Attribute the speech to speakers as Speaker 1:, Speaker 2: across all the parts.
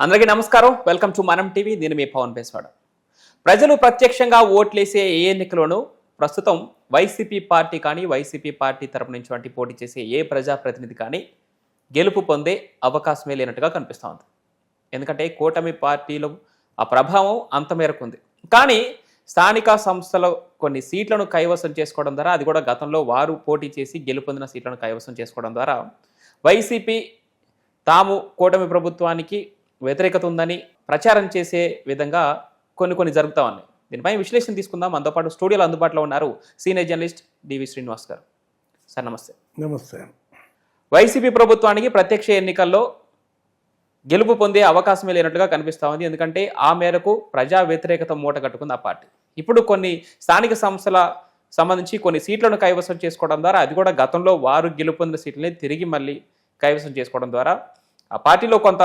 Speaker 1: అందరికీ నమస్కారం. Welcome to మనం టీవీ నేను మీ పవన్ పేస్వాడ ప్రజలు ప్రత్యక్షంగా ఓట్లేసే ఏ ఎన్నికలోనూ ప్రస్తుతం వైసీపీ పార్టీ కానీ వైసీపీ పార్టీ తరపు నుంచి వంటి పోటీ చేసే ఏ ప్రజాప్రతినిధి కానీ గెలుపు పొందే అవకాశమే లేనట్టుగా కనిపిస్తోంది ఎందుకంటే కూటమి పార్టీలో ఆ ప్రభావం అంత మేరకు ఉంది. కానీ స్థానిక సంస్థలో కొన్ని సీట్లను కైవసం చేసుకోవడం ద్వారా అది కూడా గతంలో వారు పోటీ చేసి గెలుపొందిన సీట్లను కైవసం చేసుకోవడం ద్వారా వైసీపీ తాము కూటమి ప్రభుత్వానికి వ్యతిరేకత ఉందని ప్రచారం చేసే విధంగా కొన్ని కొన్ని జరుగుతూ ఉన్నాయి. దీనిపై విశ్లేషణ తీసుకుందాం. మనతో పాటు స్టూడియోలో అందుబాటులో ఉన్నారు సీనియర్ జర్నలిస్ట్ డివి శ్రీనివాస్ గారు. సార్ నమస్తే.
Speaker 2: నమస్తే.
Speaker 1: వైసీపీ ప్రభుత్వానికి ప్రత్యక్ష ఎన్నికల్లో గెలుపు పొందే అవకాశమే లేనట్టుగా కనిపిస్తా ఉంది. ఎందుకంటే ఆ మేరకు ప్రజా వ్యతిరేకత మూట కట్టుకుంది ఆ పార్టీ. ఇప్పుడు కొన్ని స్థానిక సంస్థల సంబంధించి కొన్ని సీట్లను కైవసం చేసుకోవడం ద్వారా అది కూడా గతంలో వారు గెలుపొందిన సీట్లని తిరిగి మళ్ళీ కైవసం చేసుకోవడం ద్వారా ఆ పార్టీలో కొంత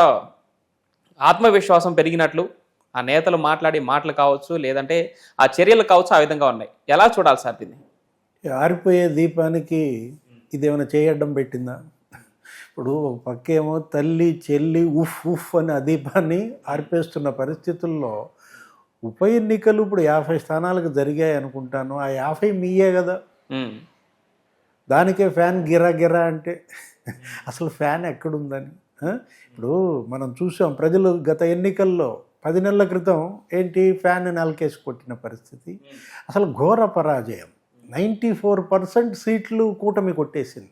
Speaker 1: ఆత్మవిశ్వాసం పెరిగినట్లు ఆ నేతలు మాట్లాడే మాటలు కావచ్చు లేదంటే ఆ చర్యలు కావచ్చు ఆ విధంగా ఉన్నాయి. ఎలా చూడాలి సార్ దీన్ని?
Speaker 2: ఆరిపోయే దీపానికి ఇదేమైనా చేయడం పెట్టిందా? ఇప్పుడు ఒక పక్కేమో తల్లి చెల్లి ఉఫ్ ఉఫ్ అని ఆ దీపాన్ని ఆర్పేస్తున్న పరిస్థితుల్లో ఉప ఎన్నికలు ఇప్పుడు యాభై స్థానాలకు జరిగాయి అనుకుంటాను. ఆ యాభై మీయే కదా. దానికే ఫ్యాన్ గిరా గిరా అంటే అసలు ఫ్యాన్ ఎక్కడుందని? ఇప్పుడు మనం చూసాం ప్రజలు గత ఎన్నికల్లో పది నెలల క్రితం ఏంటి ఫ్యాన్ నలకేసి కొట్టిన పరిస్థితి? అసలు ఘోర పరాజయం. నైంటీ ఫోర్ పర్సెంట్ సీట్లు కూటమి కొట్టేసింది.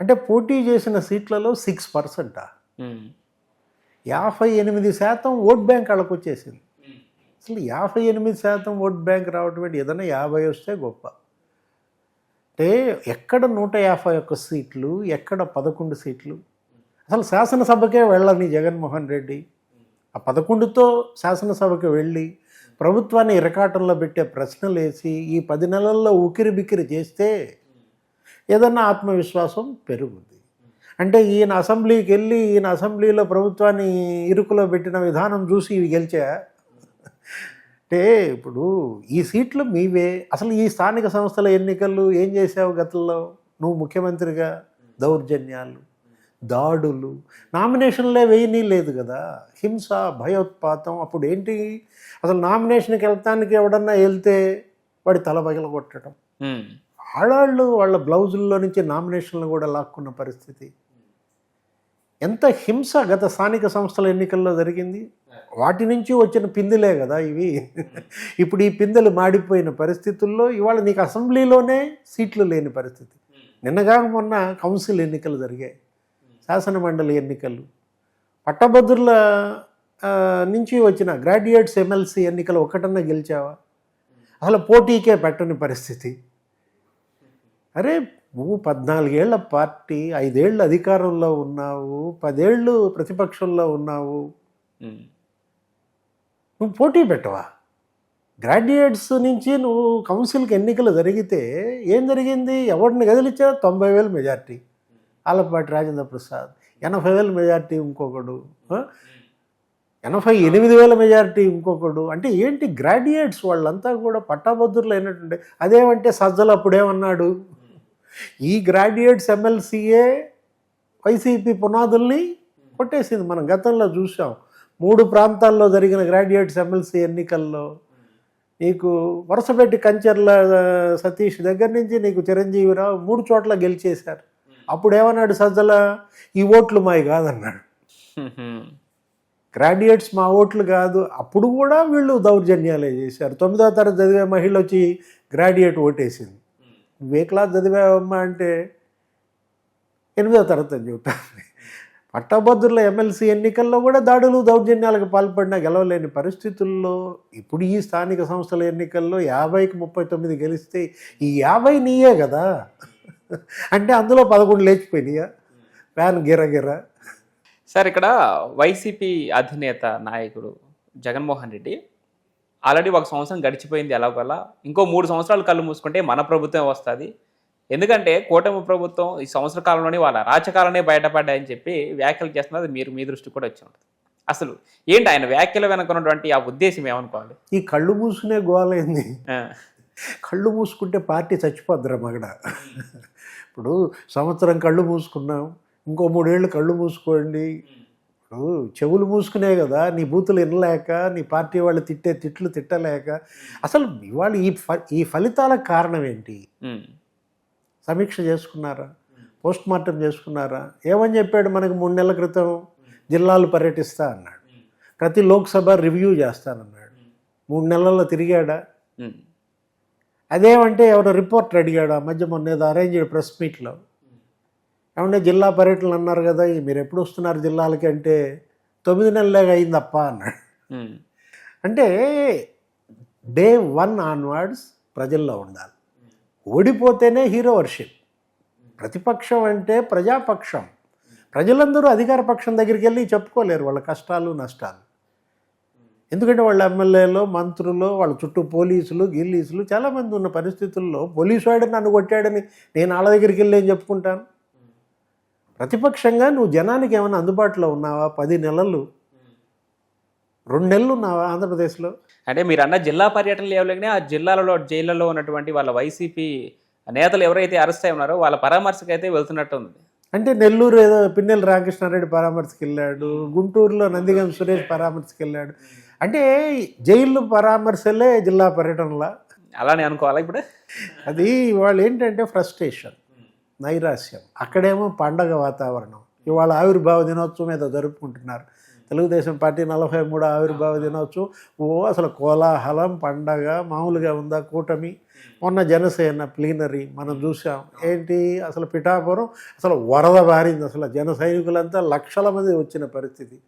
Speaker 2: అంటే పోటీ చేసిన సీట్లలో సిక్స్ పర్సెంటా? యాభై ఎనిమిది శాతం ఓట్ బ్యాంక్ వాళ్ళకు వచ్చేసింది. అసలు యాభై ఎనిమిది శాతం ఓట్ బ్యాంక్ రావటం ఏంటి ఏదైనా యాభై వస్తే గొప్ప. అంటే ఎక్కడ నూట యాభై ఒక్క సీట్లు ఎక్కడ పదకొండు సీట్లు అసలు శాసనసభకే వెళ్ళని జగన్మోహన్ రెడ్డి ఆ పదకొండుతో శాసనసభకి వెళ్ళి ప్రభుత్వాన్ని ఇరకాటంలో పెట్టే ప్రశ్నలు వేసి ఈ పది నెలల్లో ఉకిరి బిక్కిరి చేస్తే ఏదన్నా ఆత్మవిశ్వాసం పెరుగుద్ది. అంటే ఈయన అసెంబ్లీకి వెళ్ళి ఈయన అసెంబ్లీలో ప్రభుత్వాన్ని ఇరుకులో పెట్టిన విధానం చూసి ఇవి గెలిచా? అంటే ఇప్పుడు ఈ సీట్లు మీవే. అసలు ఈ స్థానిక సంస్థల ఎన్నికలు ఏం చేసావు గతంలో? నువ్వు ముఖ్యమంత్రిగా దౌర్జన్యాలు. దాడులు. నామినేషన్లే వేయనీ లేదు కదా. హింస భయోత్పాతం అప్పుడు ఏంటి? అసలు నామినేషన్కి వెళ్తానికి ఎవడన్నా వెళ్తే వాడి తల పగల కొట్టడం
Speaker 1: ఉమ్,
Speaker 2: ఆడాళ్ళు వాళ్ళ బ్లౌజుల్లో నుంచి నామినేషన్లు కూడా లాక్కున్న పరిస్థితి. ఎంత హింస గత స్థానిక సంస్థల ఎన్నికల్లో జరిగింది? వాటి నుంచి వచ్చిన పిందెలే కదా ఇవి. ఇప్పుడు ఈ పిందెలు మాడిపోయిన పరిస్థితుల్లో ఇవాళ నీకు అసెంబ్లీలోనే సీట్లు లేని పరిస్థితి. నిన్నగా మొన్న కౌన్సిల్ ఎన్నికలు జరిగాయి. శాసన మండలి ఎన్నికలు. పట్టభద్రుల నుంచి వచ్చిన గ్రాడ్యుయేట్స్ ఎమ్మెల్సీ ఎన్నికలు ఒకటన్నా గెలిచావా? అసలు పోటీకే పెట్టని పరిస్థితి. అరే నువ్వు పద్నాలుగేళ్ళ పార్టీ ఐదేళ్ళు అధికారంలో ఉన్నావు పదేళ్ళు ప్రతిపక్షంలో ఉన్నావు. నువ్వు పోటీ పెట్టవా? గ్రాడ్యుయేట్స్ నుంచి నువ్వు కౌన్సిల్కి ఎన్నికలు జరిగితే ఏం జరిగింది? ఎవరిని కదిలిచ్చా తొంభై వేలు మెజార్టీ. ఆలపాటి రాజేంద్ర ప్రసాద్. ఎనభై వేల మెజార్టీ ఇంకొకడు. ఎనభై ఎనిమిది వేల మెజారిటీ ఇంకొకడు. అంటే ఏంటి గ్రాడ్యుయేట్స్ వాళ్ళంతా కూడా పట్టాభద్రులు అయినట్టుండే అదేమంటే సజ్జలు అప్పుడేమన్నాడు? ఈ గ్రాడ్యుయేట్స్ ఎమ్మెల్సీఏ వైసీపీ పునాదుల్ని కొట్టేసింది. మనం గతంలో చూసాం మూడు ప్రాంతాల్లో జరిగిన గ్రాడ్యుయేట్స్ ఎమ్మెల్సీ ఎన్నికల్లో నీకు వరుసపెట్టి కంచర్ల సతీష్ దగ్గర నుంచి నీకు చిరంజీవిరావు మూడు చోట్ల గెలిచేశారు. అప్పుడు ఏమన్నాడు సజ్జల? ఈ ఓట్లు మావి కాదన్నాడు. గ్రాడ్యుయేట్స్ మా ఓట్లు కాదు. అప్పుడు కూడా వీళ్ళు దౌర్జన్యాలే చేశారు. తొమ్మిదో తరగతి చదివే మహిళ వచ్చి గ్రాడ్యుయేట్ ఓటేసింది. నువ్వే క్లాస్ చదివావమ్మా అంటే ఎనిమిదో తరగతి అని చెబుతాను పట్టభద్రుల ఎమ్మెల్సీ ఎన్నికల్లో కూడా దాడులు దౌర్జన్యాలకు పాల్పడిన గెలవలేని పరిస్థితుల్లో ఇప్పుడు ఈ స్థానిక సంస్థల ఎన్నికల్లో యాభైకి ముప్పై తొమ్మిది గెలిస్తే ఈ యాభై నీయే కదా. అంటే అందులో పదకొండు లేచిపోయినాయా. ఫ్యాన్ గిరగిర
Speaker 1: సార్ ఇక్కడ వైసీపీ అధినేత నాయకుడు జగన్మోహన్ రెడ్డి ఆల్రెడీ ఒక సంవత్సరం గడిచిపోయింది ఎలాగోలా ఇంకో మూడు సంవత్సరాలు కళ్ళు మూసుకుంటే మన ప్రభుత్వం వస్తుంది. ఎందుకంటే కూటమి ప్రభుత్వం ఈ సంవత్సర కాలంలోనే వాళ్ళ రాజకాలనే బయటపడ్డాయని చెప్పి వ్యాఖ్యలు చేస్తున్నది మీరు మీ దృష్టికి కూడా వచ్చి ఉంటుంది అసలు ఏంటి ఆయన వ్యాఖ్యల వెనక ఉన్నటువంటి ఆ ఉద్దేశం ఏమనుకోవాలి?
Speaker 2: ఈ కళ్ళు మూసుకునే గోలైంది కళ్ళు మూసుకుంటే పార్టీ చచ్చిపోద్దిరా మగడ. ఇప్పుడు సంవత్సరం కళ్ళు మూసుకున్నాం ఇంకో మూడేళ్ళు కళ్ళు మూసుకోండి. ఇప్పుడు చెవులు మూసుకునే కదా నీ బూతులు వినలేక నీ పార్టీ వాళ్ళు తిట్టే తిట్లు తిట్టలేక. అసలు ఇవాళ ఈ ఫ ఈ ఫలితాలకు కారణం ఏంటి? సమీక్ష చేసుకున్నారా? పోస్ట్ మార్టం చేసుకున్నారా? ఏమని చెప్పాడు మనకు మూడు నెలల క్రితం? జిల్లాలు పర్యటిస్తా అన్నాడు. ప్రతి లోక్సభ రివ్యూ చేస్తానన్నాడు. మూడు నెలల్లో తిరిగాడా? అదేమంటే ఎవరో రిపోర్ట్ అడిగాడు ఆ మధ్య మొన్న ఏదో అరేంజ్ ప్రెస్ మీట్లో ఏమంటే జిల్లా పర్యటనలు అన్నారు కదా మీరు ఎప్పుడు వస్తున్నారు జిల్లాలకి అంటే తొమ్మిది నెలలేగా అయిందప్ప అన్నాడు. అంటే డే వన్ ఆన్వర్డ్స్ ప్రజల్లో ఉండాలి. ఓడిపోతేనే హీరో వర్షిప్ ప్రతిపక్షం అంటే ప్రజాపక్షం. ప్రజలందరూ అధికార పక్షం దగ్గరికి వెళ్ళి చెప్పుకోలేరు వాళ్ళ కష్టాలు నష్టాలు. ఎందుకంటే వాళ్ళ ఎమ్మెల్యేలు మంత్రులు వాళ్ళ చుట్టూ పోలీసులు గిల్లీసులు చాలామంది ఉన్న పరిస్థితుల్లో పోలీసు వాడు నన్ను కొట్టాడని నేను వాళ్ళ దగ్గరికి వెళ్ళి ఏం చెప్పుకుంటాను? ప్రతిపక్షంగా నువ్వు జనానికి ఏమైనా అందుబాటులో ఉన్నావా? పది నెలలు రెండు నెలలు ఉన్నావా ఆంధ్రప్రదేశ్లో?
Speaker 1: అంటే మీరు అన్న జిల్లా పర్యటనలు ఏవలేగానే ఆ జిల్లాలలో జైళ్ళలో ఉన్నటువంటి వాళ్ళ వైసీపీ నేతలు ఎవరైతే అరెస్ట్ అయి ఉన్నారో వాళ్ళ పరామర్శకు అయితే వెళ్తున్నట్టు ఉంది.
Speaker 2: అంటే నెల్లూరు ఏదో పిన్నెల రామకృష్ణారెడ్డి పరామర్శకి వెళ్ళాడు గుంటూరులో నందిగం సురేష్ పరామర్శకి వెళ్ళాడు అంటే జైలు పరామర్శలే జిల్లా పర్యటనలా?
Speaker 1: అలానే అనుకోవాలా ఇప్పుడు?
Speaker 2: అది వాళ్ళు ఏంటంటే ఫ్రస్ట్రేషన్ నైరాశ్యం. అక్కడేమో పండగ వాతావరణం. ఇవాళ ఆవిర్భావ దినోత్సవం ఏదో జరుపుకుంటున్నారు. తెలుగుదేశం పార్టీ నలభై మూడో ఆవిర్భావ దినోత్సవం. ఓ అసలు కోలాహలం పండగ మామూలుగా ఉందా కూటమి? మొన్న జనసేన ప్లీనరీ మనం చూసాం. ఏంటి? అసలు పిఠాపురం అసలు వరద బారింది. అసలు జన సైనికులంతా లక్షల మంది వచ్చిన పరిస్థితి.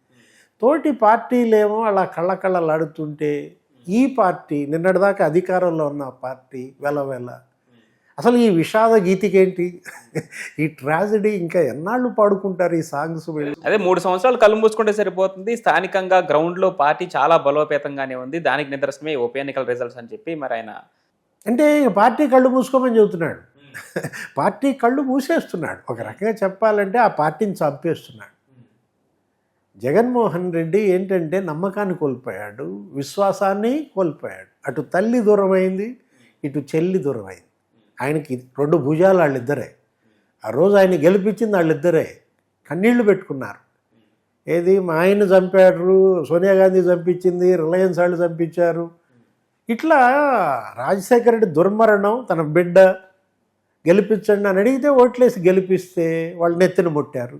Speaker 2: తోటి పార్టీలేమో అలా కళ్ళకళ్ళలాడుతుంటే ఈ పార్టీ నిన్నటిదాకా అధికారంలో ఉన్న పార్టీ వెలవెల అసలు ఈ విషాద గీతికేంటి? ఈ ట్రాజడీ ఇంకా ఎన్నాళ్ళు పాడుకుంటారు ఈ సాంగ్స్
Speaker 1: అదే మూడు సంవత్సరాలు కళ్ళు మూసుకుంటే సరిపోతుంది. స్థానికంగా గ్రౌండ్లో పార్టీ చాలా బలోపేతంగానే ఉంది. దానికి నిదర్శనమే ఉప ఎన్నికల రిజల్ట్స్ అని చెప్పి మరి ఆయన
Speaker 2: అంటే పార్టీ కళ్ళు మూసుకోమని చెబుతున్నాడు. పార్టీ కళ్ళు మూసేస్తున్నాడు. ఒక రకంగా చెప్పాలంటే ఆ పార్టీని చంపేస్తున్నాడు. జగన్మోహన్ రెడ్డి ఏంటంటే నమ్మకాన్ని కోల్పోయాడు విశ్వాసాన్ని కోల్పోయాడు. అటు తల్లి దూరమైంది ఇటు చెల్లి దూరమైంది. ఆయనకి రెండు భుజాలు వాళ్ళిద్దరే. ఆ రోజు ఆయన గెలిపించింది వాళ్ళిద్దరే. కన్నీళ్ళు పెట్టుకున్నారు. ఏది మా ఆయన చంపారు సోనియా గాంధీ చంపించింది రిలయన్స్ వాళ్ళు చంపించారు. ఇట్లా రాజశేఖర రెడ్డి దుర్మరణం తన బిడ్డ గెలిపించండి అని అడిగితే ఓట్లేసి గెలిపిస్తే వాళ్ళు నెత్తిన ముట్టారు.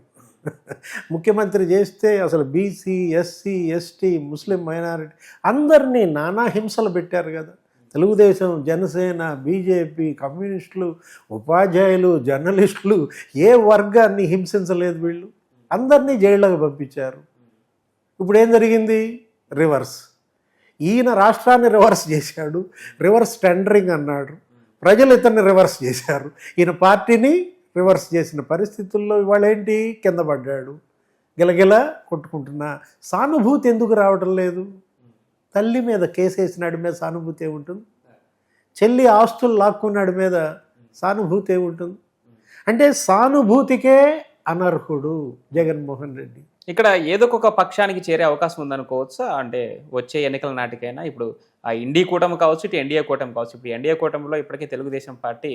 Speaker 2: ముఖ్యమంత్రి చేస్తే అసలు BC SC ST Muslim minority అందరినీ నానా హింసలు పెట్టారు కదా. తెలుగుదేశం జనసేన బీజేపీ కమ్యూనిస్టులు ఉపాధ్యాయులు జర్నలిస్టులు ఏ వర్గాన్ని హింసించలేదు వీళ్ళు? అందరినీ జైళ్ళకు పంపించారు. ఇప్పుడు ఏం జరిగింది? రివర్స్. ఈయన రాష్ట్రాన్ని రివర్స్ చేశాడు. రివర్స్ టెండరింగ్ అన్నాడు. ప్రజలు ఇతన్ని రివర్స్ చేశారు. ఈయన పార్టీని రివర్స్ చేసిన పరిస్థితుల్లో ఇవాళ ఏంటి కింద పడ్డాడు. గిలగిల కొట్టుకుంటున్నా. సానుభూతి ఎందుకు రావటం లేదు? తల్లి మీద కేసేసినాడి మీద సానుభూతి ఏముంటుంది? చెల్లి ఆస్తులు లాక్కున్నాడి మీద సానుభూతి ఏముంటుంది? అంటే సానుభూతికే అనర్హుడు జగన్మోహన్ రెడ్డి.
Speaker 1: ఇక్కడ ఏదో ఒక పక్షానికి చేరే అవకాశం ఉందనుకోవచ్చా? అంటే వచ్చే ఎన్నికల నాటికైనా ఇప్పుడు ఆ ఇండియా కూటమి కావచ్చు ఇటు ఎన్డీఏ కూటమి కావచ్చు. ఇప్పుడు ఎన్డీఏ కూటమిలో ఇప్పటికే తెలుగుదేశం పార్టీ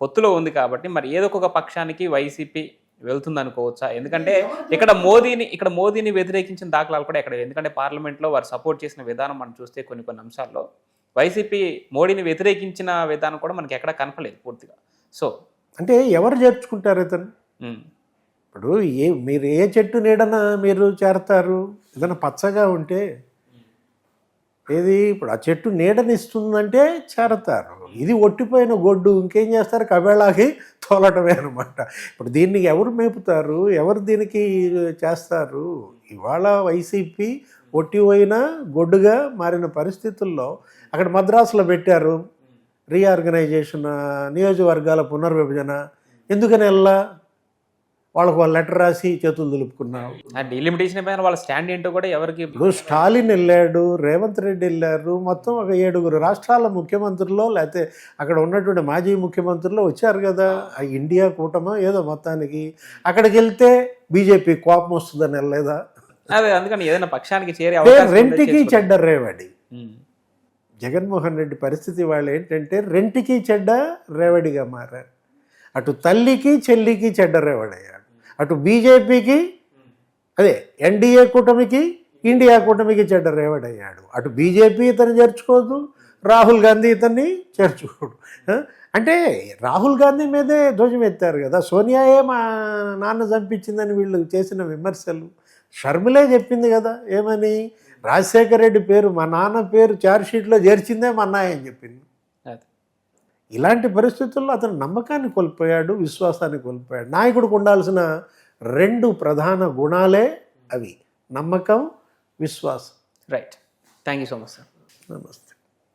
Speaker 1: పొత్తులో ఉంది కాబట్టి మరి ఏదో ఒక పక్షానికి వైసీపీ వెళ్తుంది అనుకోవచ్చా ఎందుకంటే ఇక్కడ మోదీని ఇక్కడ మోదీని వ్యతిరేకించిన దాఖలాలు కూడా ఎక్కడ లేవు. ఎందుకంటే పార్లమెంట్లో వారు సపోర్ట్ చేసిన విధానం మనం చూస్తే కొన్ని కొన్ని అంశాల్లో వైసీపీ మోడీని వ్యతిరేకించిన విధానం కూడా మనకి ఎక్కడ కనపలేదు పూర్తిగా. సో
Speaker 2: అంటే ఎవరు చేర్చుకుంటారు ఇతను? ఇప్పుడు ఏ మీరు ఏ చెట్టు నీడన మీరు చేరతారు? ఏదైనా పచ్చగా ఉంటే ఏది? ఇప్పుడు ఆ చెట్టు నీడనిస్తుందంటే చేరతారు. ఇది ఒట్టిపోయిన గొడ్డు ఇంకేం చేస్తారు? కబేళాకి తోలటమే అనమాట ఇప్పుడు దీన్ని ఎవరు మేపుతారు? ఎవరు దీనికి చేస్తారు? ఇవాళ వైసీపీ ఒట్టిపోయిన గొడ్డుగా మారిన పరిస్థితుల్లో అక్కడ మద్రాసులో పెట్టారు. రీఆర్గనైజేషన్ నియోజకవర్గాల పునర్విభజన. ఎందుకని వెళ్ళా వాళ్ళకు వాళ్ళ లెటర్ రాసి చేతులు దులుపుకున్నావు
Speaker 1: ఆ డీలిమిటేషన్ పైన వాళ్ళ స్టాండ్ ఏంటో కూడా ఎవరికి
Speaker 2: ఇప్పుడు స్టాలిన్ వెళ్ళాడు రేవంత్ రెడ్డి వెళ్ళారు మొత్తం ఒక ఏడుగురు రాష్ట్రాల ముఖ్యమంత్రుల్లో లేకపోతే అక్కడ ఉన్నటువంటి మాజీ ముఖ్యమంత్రులు వచ్చారు కదా. ఆ ఇండియా కూటమో ఏదో మొత్తానికి. అక్కడికి వెళ్తే బీజేపీ కోపం వస్తుందని వెళ్ళలేదా?
Speaker 1: అదే అందుకని ఏదైనా పక్షానికి చేరే
Speaker 2: అంటే
Speaker 1: అవకాశం ఉంటే
Speaker 2: రెంటికి. చెడ్డ రేవడి.
Speaker 1: ఉమ్,
Speaker 2: జగన్మోహన్ రెడ్డి పరిస్థితి వాళ్ళు ఏంటంటే రెంటికి చెడ్డ రేవడిగా మారారు. అటు తల్లికి చెల్లికి చెడ్డ రేవడయ్యాడు. అటు బీజేపీకి అదే ఎన్డీఏ కూటమికి ఇండియా కూటమికి చెడ్డ రేవడయ్యాడు అటు బీజేపీ ఇతను చేర్చుకోదు రాహుల్ గాంధీ ఇతన్ని చేర్చుకోడు. అంటే రాహుల్ గాంధీ మీదే ధ్వజం ఎత్తారు కదా. సోనియాయే మా నాన్న చంపించిందని వీళ్ళు చేసిన విమర్శలు. షర్మిలే చెప్పింది కదా. ఏమని? రాజశేఖర రెడ్డి పేరు మా నాన్న పేరు చార్జ్షీట్లో చేర్చిందే మా అన్నాయని అని చెప్పింది. ఇలాంటి పరిస్థితుల్లో అతను నమ్మకాన్ని కోల్పోయాడు విశ్వాసాన్ని కోల్పోయాడు. నాయకుడికి ఉండాల్సిన రెండు ప్రధాన గుణాలే అవి. నమ్మకం విశ్వాసం.
Speaker 1: Right thank you so much sir
Speaker 2: నమస్తే.